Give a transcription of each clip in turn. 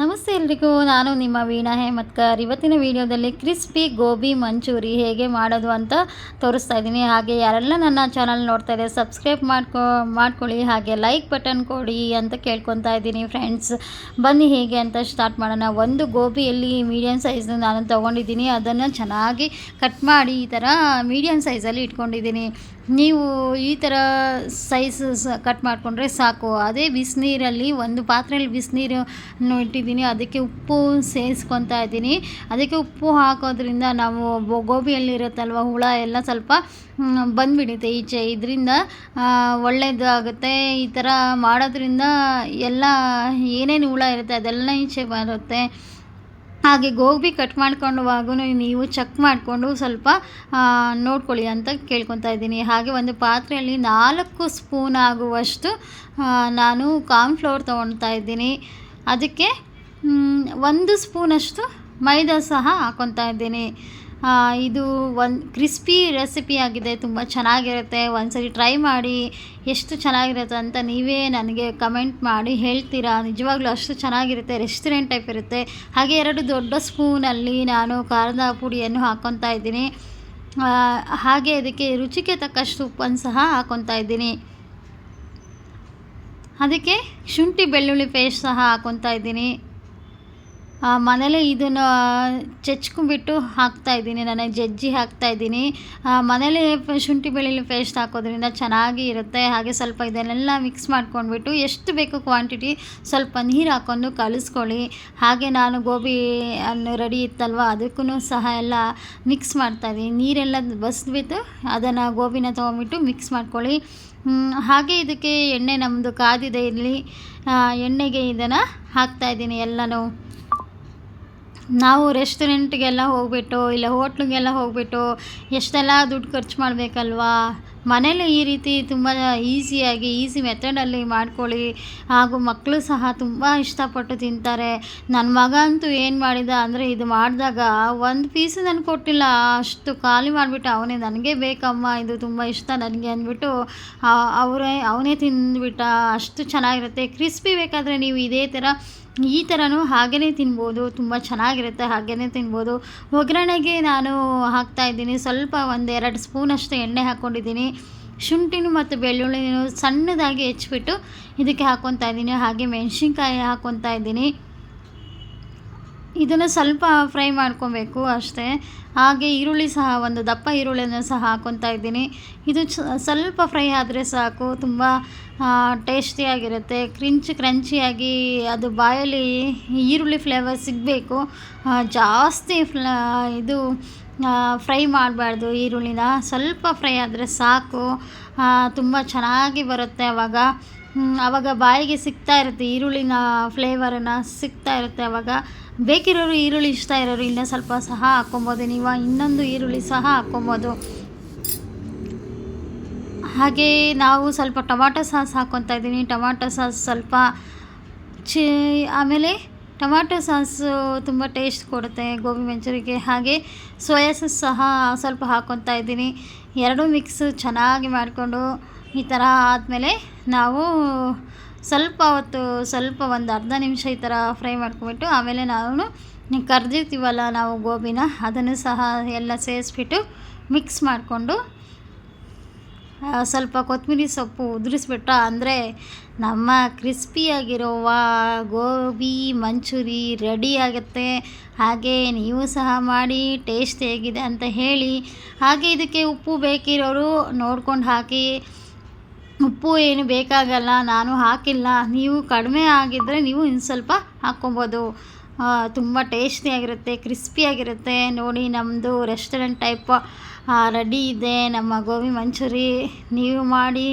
ನಮಸ್ತೆ ಎಲ್ರಿಗೂ, ನಾನು ನಿಮ್ಮ ವೀಣಾ ಹೇಮತ್ಕರ್. ಇವತ್ತಿನ ವಿಡಿಯೋದಲ್ಲಿ ಕ್ರಿಸ್ಪಿ ಗೋಬಿ ಮಂಚೂರಿ ಹೇಗೆ ಮಾಡೋದು ಅಂತ ತೋರಿಸ್ತಾ ಇದ್ದೀನಿ. ಹಾಗೆ ಯಾರೆಲ್ಲ ನನ್ನ ಚಾನಲ್ ನೋಡ್ತಾ ಇದೆ ಸಬ್ಸ್ಕ್ರೈಬ್ ಮಾಡ್ಕೊ, ಮಾಡ್ಕೊಳ್ಳಿ. ಹಾಗೆ ಲೈಕ್ ಬಟನ್ ಕೊಡಿ ಅಂತ ಕೇಳ್ಕೊತಾ ಇದ್ದೀನಿ ಫ್ರೆಂಡ್ಸ್ ಬನ್ನಿ ಹೇಗೆ ಅಂತ ಸ್ಟಾರ್ಟ್ ಮಾಡೋಣ. ಒಂದು ಗೋಬಿಯಲ್ಲಿ ಮೀಡಿಯಮ್ ಸೈಜ್ ನಾನು ತೊಗೊಂಡಿದ್ದೀನಿ. ಅದನ್ನು ಚೆನ್ನಾಗಿ ಕಟ್ ಮಾಡಿ ಈ ಥರ ಮೀಡಿಯಮ್ ಸೈಜಲ್ಲಿ ಇಟ್ಕೊಂಡಿದ್ದೀನಿ. ನೀವು ಈ ಥರ ಸೈಸ್ ಕಟ್ ಮಾಡಿಕೊಂಡ್ರೆ ಸಾಕು. ಅದೇ ಬಿಸಿನೀರಲ್ಲಿ ಒಂದು ಪಾತ್ರೆಯಲ್ಲಿ ಬಿಸಿನೀರನ್ನು ಇಟ್ಟಿದ್ದೀನಿ. ಅದಕ್ಕೆ ಉಪ್ಪು ಸೇರಿಸ್ಕೊತಾ ಇದ್ದೀನಿ. ಅದಕ್ಕೆ ಉಪ್ಪು ಹಾಕೋದ್ರಿಂದ ನಾವು ಗೋಬಿಯಲ್ಲಿರುತ್ತಲ್ವ ಹುಳ ಎಲ್ಲ ಸ್ವಲ್ಪ ಬಂದುಬಿಡುತ್ತೆ ಈಚೆ. ಇದರಿಂದ ಒಳ್ಳೆಯದಾಗುತ್ತೆ ಈ ಥರ ಮಾಡೋದ್ರಿಂದ ಎಲ್ಲ ಏನೇನು ಹುಳ ಇರುತ್ತೆ ಅದೆಲ್ಲ ಈಚೆ ಬರುತ್ತೆ. ಹಾಗೆ ಗೋಬಿ ಕಟ್ ಮಾಡ್ಕೊಂಡುವಾಗೂ ನೀವು ಚೆಕ್ ಮಾಡಿಕೊಂಡು ಸ್ವಲ್ಪ ನೋಡ್ಕೊಳ್ಳಿ ಅಂತ ಕೇಳ್ಕೊತಾ ಇದ್ದೀನಿ. ಹಾಗೆ ಒಂದು ಪಾತ್ರೆಯಲ್ಲಿ ನಾಲ್ಕು ಸ್ಪೂನ್ ಆಗುವಷ್ಟು ನಾನು ಕಾರ್ನ್ಫ್ಲೋರ್ ತೊಗೊಳ್ತಾ ಇದ್ದೀನಿ. ಅದಕ್ಕೆ ಒಂದು ಸ್ಪೂನಷ್ಟು ಮೈದಾ ಸಹ ಹಾಕ್ಕೊತಾ ಇದ್ದೀನಿ. ಇದು ಒಂದು ಕ್ರಿಸ್ಪಿ ರೆಸಿಪಿ ಆಗಿದೆ, ತುಂಬ ಚೆನ್ನಾಗಿರುತ್ತೆ. ಒಂದ್ಸರಿ ಟ್ರೈ ಮಾಡಿ, ಎಷ್ಟು ಚೆನ್ನಾಗಿರುತ್ತೆ ಅಂತ ನೀವೇ ನನಗೆ ಕಮೆಂಟ್ ಮಾಡಿ ಹೇಳ್ತೀರಾ? ನಿಜವಾಗ್ಲೂ ಅಷ್ಟು ಚೆನ್ನಾಗಿರುತ್ತೆ ರೆಸ್ಟೋರೆಂಟ್ ಟೈಪ್ ಇರುತ್ತೆ. ಹಾಗೆ ಎರಡು ದೊಡ್ಡ ಸ್ಪೂನಲ್ಲಿ ನಾನು ಖಾರದ ಪುಡಿಯನ್ನು ಹಾಕ್ಕೊತಾ ಇದ್ದೀನಿ. ಹಾಗೆ ಅದಕ್ಕೆ ರುಚಿಗೆ ತಕ್ಕಷ್ಟು ಉಪ್ಪನ್ನು ಸಹ ಹಾಕ್ಕೊತಾ ಇದ್ದೀನಿ. ಅದಕ್ಕೆ ಶುಂಠಿ ಬೆಳ್ಳುಳ್ಳಿ ಪೇಸ್ಟ್ ಸಹ ಹಾಕ್ಕೊತಾ ಇದ್ದೀನಿ. ಮನೇಲೇ ಇದನ್ನು ಚೆಚ್ಕೊಂಬಿಟ್ಟು ಹಾಕ್ತಾಯಿದ್ದೀನಿ ನನಗೆ ಜಜ್ಜಿ ಹಾಕ್ತಾಯಿದ್ದೀನಿ ಮನೇಲೇ ಶುಂಠಿ ಬೆಳ್ಳುಳ್ಳಿ ಪೇಸ್ಟ್ ಹಾಕೋದ್ರಿಂದ ಚೆನ್ನಾಗಿ ಇರುತ್ತೆ. ಹಾಗೆ ಸ್ವಲ್ಪ ಇದನ್ನೆಲ್ಲ ಮಿಕ್ಸ್ ಮಾಡ್ಕೊಂಡ್ಬಿಟ್ಟು ಎಷ್ಟು ಬೇಕು ಕ್ವಾಂಟಿಟಿ ಸ್ವಲ್ಪ ನೀರು ಹಾಕ್ಕೊಂಡು ಕಲಿಸ್ಕೊಳ್ಳಿ. ಹಾಗೆ ನಾನು ಗೋಬಿ ಅನ್ನು ರೆಡಿ ಇತ್ತಲ್ವ? ಅದಕ್ಕೂ ಸಹ ಎಲ್ಲ ಮಿಕ್ಸ್ ಮಾಡ್ತಾಯಿದ್ದೀನಿ ನೀರೆಲ್ಲ ಬಸಿದ್ಬಿಟ್ಟು ಅದನ್ನು ಗೋಬಿನ ತೊಗೊಂಬಿಟ್ಟು ಮಿಕ್ಸ್ ಮಾಡ್ಕೊಳ್ಳಿ. ಹಾಗೆ ಇದಕ್ಕೆ ಎಣ್ಣೆ ನಮ್ಮದು ಕಾದಿದೆ ಇಲ್ಲಿ. ಎಣ್ಣೆಗೆ ಇದನ್ನು ಹಾಕ್ತಾಯಿದ್ದೀನಿ ಎಲ್ಲನೂ. ನಾವು ರೆಸ್ಟೋರೆಂಟ್ಗೆಲ್ಲ ಹೋಗಿಬಿಟ್ಟು ಇಲ್ಲ ಹೋಟ್ಲಿಗೆಲ್ಲ ಹೋಗಿಬಿಟ್ಟು ಎಷ್ಟೆಲ್ಲ ದುಡ್ಡು ಖರ್ಚು ಮಾಡಬೇಕಲ್ವಾ? ಮನೇಲೇ ಈ ರೀತಿ ತುಂಬ ಈಸಿಯಾಗಿ, ಈಸಿ ಮೆಥಡಲ್ಲಿ ಮಾಡ್ಕೊಳ್ಳಿ. ಹಾಗೂ ಮಕ್ಕಳು ಸಹ ತುಂಬ ಇಷ್ಟಪಟ್ಟು ತಿಂತಾರೆ. ನನ್ನ ಮಗ ಅಂತೂ ಏನು ಮಾಡಿದ ಅಂದರೆ ಇದು ಮಾಡಿದಾಗ ಒಂದು ಪೀಸು ನಾನು ಕೊಟ್ಟಿಲ್ಲ. ಅಷ್ಟು ಖಾಲಿ ಮಾಡಿಬಿಟ್ಟು ಅವನೇ ನನಗೆ ಬೇಕಮ್ಮ, ಇದು ತುಂಬ ಇಷ್ಟ ನನಗೆ ಅಂದ್ಬಿಟ್ಟು ಅವರೇ, ಅವನೇ ತಿಂದುಬಿಟ್ಟ. ಅಷ್ಟು ಚೆನ್ನಾಗಿರುತ್ತೆ. ಕ್ರಿಸ್ಪಿ ಬೇಕಾದರೆ ನೀವು ಇದೇ ಥರ, ಈ ಥರನೂ ಹಾಗೇ ತಿನ್ಬೋದು. ತುಂಬ ಚೆನ್ನಾಗಿರುತ್ತೆ ಹಾಗೇ ತಿನ್ಬೋದು. ಒಗ್ಗರಣೆಗೆ ನಾನು ಹಾಕ್ತಾಯಿದ್ದೀನಿ ಸ್ವಲ್ಪ ಒಂದೆರಡು ಸ್ಪೂನಷ್ಟು ಎಣ್ಣೆ ಹಾಕ್ಕೊಂಡಿದ್ದೀನಿ. ಶುಂಠಿನೂ ಮತ್ತು ಬೆಳ್ಳುಳ್ಳಿನೂ ಸಣ್ಣದಾಗಿ ಹೆಚ್ಚಿಬಿಟ್ಟು ಇದಕ್ಕೆ ಹಾಕ್ಕೊತಾ ಇದ್ದೀನಿ. ಹಾಗೆ ಮೆಣಸಿನ್ಕಾಯಿ ಹಾಕ್ಕೊತಾ ಇದ್ದೀನಿ. ಇದನ್ನು ಸ್ವಲ್ಪ ಫ್ರೈ ಮಾಡ್ಕೊಬೇಕು ಅಷ್ಟೇ. ಹಾಗೆ ಈರುಳ್ಳಿ ಸಹ, ಒಂದು ದಪ್ಪ ಈರುಳ್ಳಿಯನ್ನು ಸಹ ಹಾಕ್ಕೊತಾ ಇದ್ದೀನಿ. ಇದು ಸ್ವಲ್ಪ ಫ್ರೈ ಆದರೆ ಸಾಕು. ತುಂಬ ಟೇಸ್ಟಿಯಾಗಿರುತ್ತೆ ಕ್ರಿಂಚ್, ಕ್ರಂಚಿಯಾಗಿ ಅದು ಬಾಯಲ್ಲಿ ಈರುಳ್ಳಿ ಫ್ಲೇವರ್ ಸಿಗಬೇಕು. ಜಾಸ್ತಿ ಫ್ಲ, ಇದು ಫ್ರೈ ಮಾಡಬಾರ್ದು ಈರುಳ್ಳಿನ. ಸ್ವಲ್ಪ ಫ್ರೈ ಆದರೆ ಸಾಕು. ತುಂಬ ಚೆನ್ನಾಗಿ ಬರುತ್ತೆ ಆವಾಗ ಆವಾಗ ಬಾಯಿಗೆ ಸಿಗ್ತಾ ಇರುತ್ತೆ ಈರುಳ್ಳಿನ, ಫ್ಲೇವರನ್ನು ಸಿಗ್ತಾ ಇರುತ್ತೆ ಆವಾಗ ಬೇಕಿರೋರು ಈರುಳ್ಳಿ ಇಷ್ಟ ಇರೋರು ಇನ್ನೂ ಸ್ವಲ್ಪ ಸಹ ಹಾಕ್ಕೊಬೋದು. ನೀವು ಇನ್ನೊಂದು ಈರುಳ್ಳಿ ಸಹ ಹಾಕ್ಕೊಬೋದು. ಹಾಗೆ ನಾವು ಸ್ವಲ್ಪ ಟೊಮಾಟೊ ಸಾಸ್ ಹಾಕ್ಕೊತಾ ಇದ್ದೀನಿ. ಟೊಮಾಟೊ ಸಾಸ್ ಸ್ವಲ್ಪ ಚಿ, ಆಮೇಲೆ ಟೊಮಾಟೊ ಸಾಸು ತುಂಬ ಟೇಸ್ಟ್ ಕೊಡುತ್ತೆ ಗೋಬಿ ಮಂಚೂರಿಗೆ. ಹಾಗೆ ಸೋಯಾ ಸಾಸ್ ಸಹ ಸ್ವಲ್ಪ ಹಾಕ್ಕೊತಾ ಇದ್ದೀನಿ. ಎರಡೂ ಮಿಕ್ಸ್ ಚೆನ್ನಾಗಿ ಮಾಡಿಕೊಂಡು ಈ ಥರ ಆದಮೇಲೆ ನಾವು ಸ್ವಲ್ಪ ಹೊತ್ತು ಸ್ವಲ್ಪ ಒಂದು ಅರ್ಧ ನಿಮಿಷ ಈ ಥರ ಫ್ರೈ ಮಾಡ್ಕೊಂಬಿಟ್ಟು ಆಮೇಲೆ ನಾವು ಕರೆದಿರ್ತೀವಲ್ಲ ನಾವು ಗೋಬಿನ ಅದನ್ನು ಸಹ ಎಲ್ಲ ಸೇರಿಸ್ಬಿಟ್ಟು ಮಿಕ್ಸ್ ಮಾಡಿಕೊಂಡು ಸ್ವಲ್ಪ ಕೊತ್ತಂಬರಿ ಸೊಪ್ಪು ಉದುರಿಸ್ಬಿಟ್ಟು ಅಂದರೆ ನಮ್ಮ ಕ್ರಿಸ್ಪಿಯಾಗಿರುವ ಗೋಬಿ, ಮಂಚೂರಿ ರೆಡಿ ಆಗುತ್ತೆ. ಹಾಗೆ ನೀವು ಸಹ ಮಾಡಿ ಟೇಸ್ಟ್ ಹೇಗಿದೆ ಅಂತ ಹೇಳಿ. ಹಾಗೆ ಇದಕ್ಕೆ ಉಪ್ಪು ಬೇಕಿರೋರು ನೋಡ್ಕೊಂಡು ಹಾಕಿ. ಉಪ್ಪು ಏನು ಬೇಕಾಗಲ್ಲ, ನಾನು ಹಾಕಿಲ್ಲ. ನೀವು ಕಡಿಮೆ ಆಗಿದ್ದರೆ ನೀವು ಇನ್ನು ಸ್ವಲ್ಪ ಹಾಕ್ಕೊಬೋದು. ತುಂಬ ಟೇಸ್ಟಿಯಾಗಿರುತ್ತೆ ಕ್ರಿಸ್ಪಿಯಾಗಿರುತ್ತೆ ನೋಡಿ ನಮ್ಮದು ರೆಸ್ಟೋರೆಂಟ್ ಟೈಪ್ ರೆಡಿ ಇದೆ. ನಮ್ಮ ಗೋಬಿ ಮಂಚೂರಿ ನೀವು ಮಾಡಿ.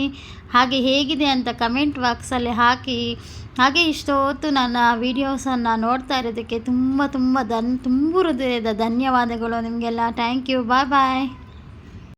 ಹಾಗೆ ಹೇಗಿದೆ ಅಂತ ಕಮೆಂಟ್ ಬಾಕ್ಸಲ್ಲಿ ಹಾಕಿ. ಹಾಗೆ ಇಷ್ಟು ಹೊತ್ತು ನನ್ನ ವೀಡಿಯೋಸನ್ನು ನೋಡ್ತಾ ಇರೋದಕ್ಕೆ ತುಂಬ ತುಂಬ ದನ್ ತುಂಬ ಹೃದಯದ ಧನ್ಯವಾದಗಳು ನಿಮಗೆಲ್ಲ. Thank you bye bye